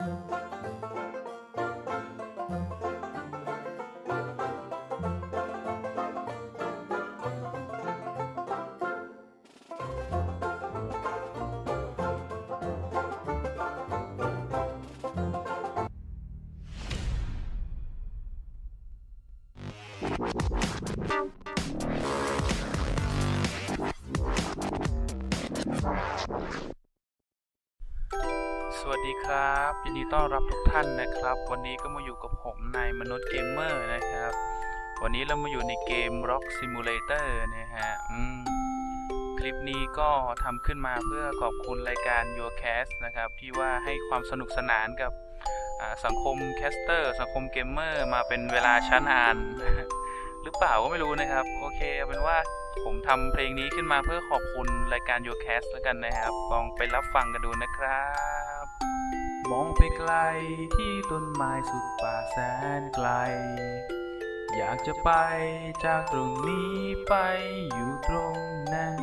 ส วัสดีครับยินดีต้อนรับทุกท่านนะครับ วันนี้ก็มาอยู่กับผมนายมนุษย์เกมเมอร์นะครับ วันนี้เรามาอยู่ในเกม Rock Simulator นะฮะคลิปนี้ก็ทำขึ้นมาเพื่อขอบคุณรายการ Your Cast นะครับ ที่ว่าให้ความสนุกสนานกับสังคมแคสเตอร์สังคมเกมเมอร์มาเป็นเวลาช้านาน หรือเปล่าก็ไม่รู้นะครับ โอเคเอาเป็นว่าผมทำเพลงนี้ขึ้นมาเพื่อขอบคุณรายการ Your Cast แล้วกันนะครับ ลองไปรับฟังกันดูนะครับ มองไปไกลที่ต้นไม้สุดป่าแสนไกล อยากจะไปจากตรงนี้ไปอยู่ตรงนั้น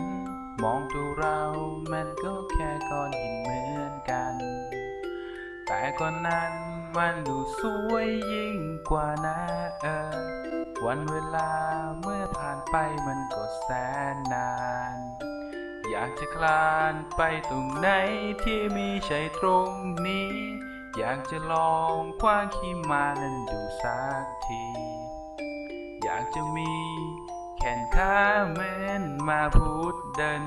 มองตัวเรามันก็แค่ก้อนหินเหมือนกัน แต่ก่อนนั้นมันดูสวยยิ่งกว่านะเออ วันเวลาเมื่อผ่านไปมันก็แสนนาน อยากจะคลานไปตรงไหนที่ไม่ใช่ตรงนี้ อยากจะลองคว้างขี้มานั้นดูสักที อยากจะมีแขนขาเหมือนมาพูดเดิน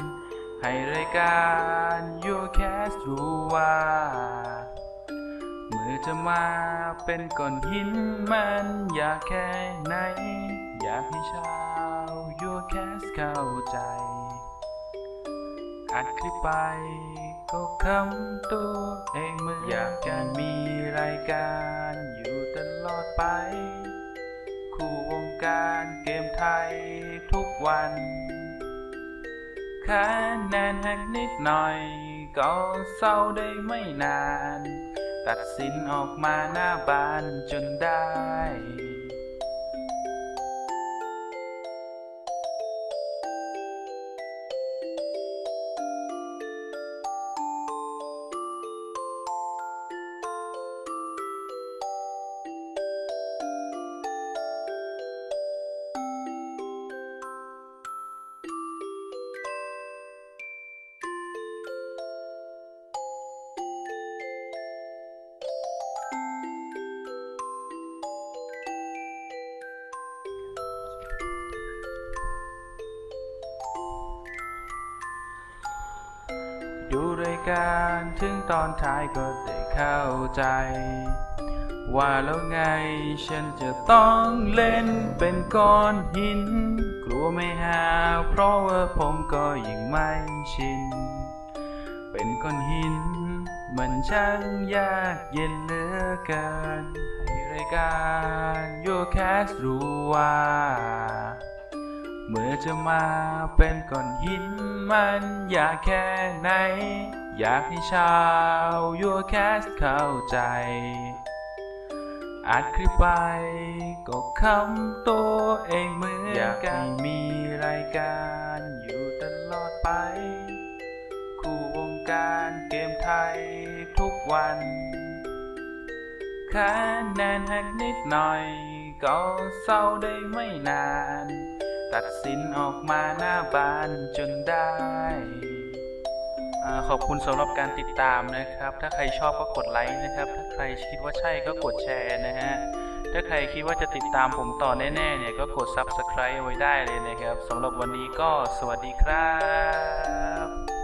ให้รายการ Your Cast รู้ว่าเมื่อจะมาเป็นก้อนหินมันอยากแค่ไหน อยากให้ชาว Your Cast เข้าใจ อัดคลิปไปก็คำตัวเองเมืออยากจะมีรายการอยู่ตลอดไป คู่วงการเกมไทยทุกวันคะแนนหักนิดหน่อย ก็เศร้าได้ไม่นาน ตัดสินออกมาหน้าบานจนได้ การถึงตอนท้ายก็ได้เข้าใจ ว่าแล้วไงฉันจะต้องเล่นเป็นก้อนหิน กลัวไม่หาเพราะว่าผมก็ยังไม่ชิน เป็นก้อนหิน มันช่างยากเย็นเหลือเกิน ให้รายการ Your Cast รู้ว่า เมื่อจะมาเป็นก้อนหินมันอยากแค่ไหน อยากให้ชาว Your Cast เข้าใจ อัดคลิปไปก็คำตัวเองเหมือนอยากให้มีรายการอยู่ตลอดไป คู่วงการเกมไทยทุกวันคะแนนหักนิดหน่อย ก็เศร้าได้ไม่นาน ตัดสินออกมาหน้าบานจนได้ขอบคุณสำหรับการติดตามนะครับ ถ้าใครชอบก็กดไลค์นะครับ ถ้าใครคิดว่าใช่ก็กดแชร์นะฮะ ถ้าใครคิดว่าจะติดตามผมต่อแน่ๆเนี่ยก็กด Subscribe เอาไว้ได้เลยนะครับสำหรับวันนี้ก็สวัสดีครับ